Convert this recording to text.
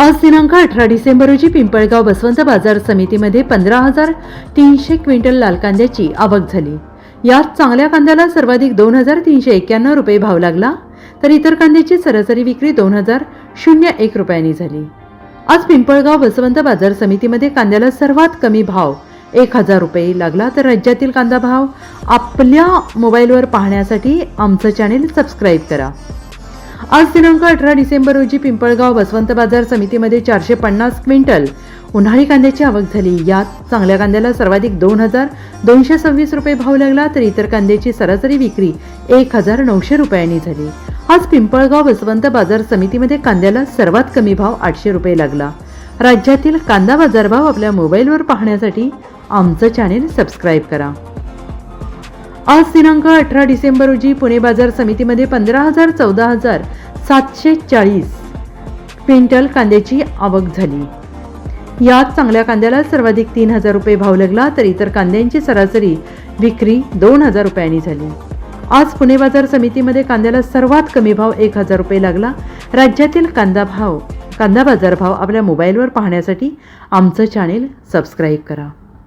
आज दिनांक अठरा डिसेंबर रोजी पिंपळगाव बसवंत बाजार समितीमध्ये पंधरा हजार तीनशे क्विंटल लाल कांद्याची आवक झाली. यात चांगल्या कांद्याला सर्वाधिक दोन हजार तीनशे एक्क्याण्णव रुपये भाव लागला तर इतर कांद्याची सरासरी विक्री दोन हजार शून्य एक रुपयांनी झाली. आज पिंपळगाव बसवंत बाजार समितीमध्ये कांद्याला सर्वात कमी भाव एक हजार रुपये लागला तर राज्यातील कांदा भाव आपल्या मोबाईलवर पाहण्यासाठी आमचं चॅनेल सबस्क्राईब करा. आज दिनांक अठरा डिसेंबर रोजी पिंपळगाव बसवंत बाजार समितीमध्ये चारशे पन्नास क्विंटल उन्हाळी कांद्याची आवक झाली. यात चांगल्या कांद्याला सर्वाधिक दोन हजार दोनशे सव्वीस रुपये भाव लागला तर इतर कांद्याची सरासरी विक्री एक हजार नऊशे रुपयांनी झाली. आज पिंपळगाव बसवंत बाजार समितीमध्ये कांद्याला सर्वात कमी भाव आठशे रुपये लागला. राज्यातील कांदा बाजारभाव आपल्या मोबाईलवर पाहण्यासाठी आमचं चॅनेल सबस्क्राईब करा. आज दिनांक अठरा डिसेंबर रोजी पुणे बाजार समितीमध्ये पंधरा हजार चौदा हजार सातशे चाळीस क्विंटल कांद्याची आवक झाली. यात चांगल्या कांद्याला सर्वाधिक तीन हजार रुपये भाव लागला तर इतर कांद्यांची सरासरी विक्री दोन हजार रुपयांनी झाली. आज पुणे बाजार समितीमध्ये कांद्याला सर्वात कमी भाव एक हजार रुपये लागला. राज्यातील कांदा भाव कांदा बाजार भाव आपल्या मोबाईलवर पाहण्यासाठी आमचं चॅनेल सबस्क्राईब करा.